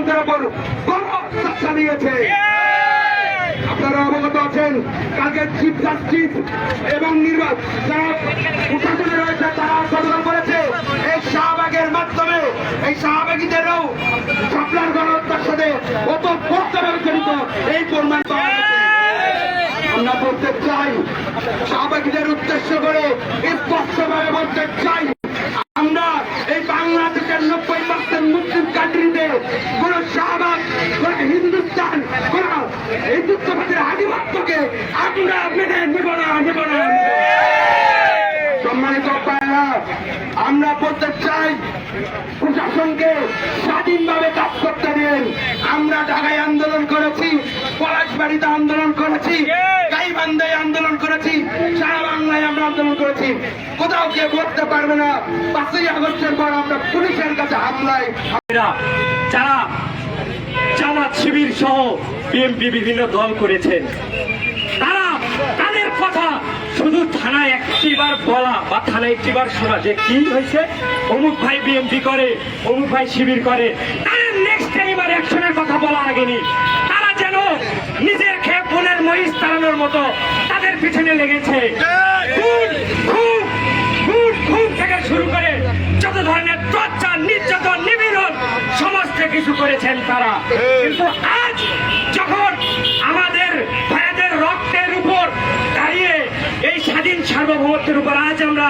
গণতন্ত্রের উপর চালিয়েছে আপনারা অবগত আছেন কালকে চিফ জাস্টিস এবং নির্বাচন যারা প্রশাসনে রয়েছে তারা অংশগ্রহণ করেছে। এই শাহবাগের মাধ্যমে এই শাহবাগীদেরও সাপলার গণহত্যার সাথে ওতপ্রোতভাবে জড়িত এই প্রমাণ আমরা বলতে চাই শাহবাগীদের উদ্দেশ্য করে হিন্দুস্তান কোন হিন্দুত্ববাদের আধিপত্যকে আমরা মেনে নেব না নেব না। সম্মানিত আমরা বলতে চাই, প্রশাসনকে স্বাধীনভাবে কাজ করতে দিন। আমরা ঢাকায় আন্দোলন করেছি, পলাশবাড়িতে আন্দোলন করেছি, গাইবান্ধায় আন্দোলন করেছি, সারা বাংলায় আমরা আন্দোলন করেছি। কোথাও কেউ বলতে পারবে না, পাঁচই আগস্টের পর আমরা পুলিশের কাছে হামলায় যারা জামাত শিবির সহ বিএনপি বিভিন্ন দল করেছেন। তারা তাদের কথা? শুধু থানায় একটিবার বলা বা থানায় একটিবার শোনা যে কি হয়েছে? অমুক ভাই বিএনপি করে অমুক ভাই শিবির করে। তাদের নেক্সট আর অ্যাকশনের কথা বলা আগেনি তারা যেন নিজের খেয়ে বোনের মহিষ তাড়ানোর মতো তাদের পিছনে লেগেছে। খুন, খুন, খুন থেকে শুরু করে যত ধরনের কিছু করেছেন তারা। কিন্তু আজ যখন আমাদের ভাইদের রক্তের উপর দাঁড়িয়ে এই স্বাধীন সার্বভৌমত্বের উপর আজ আমরা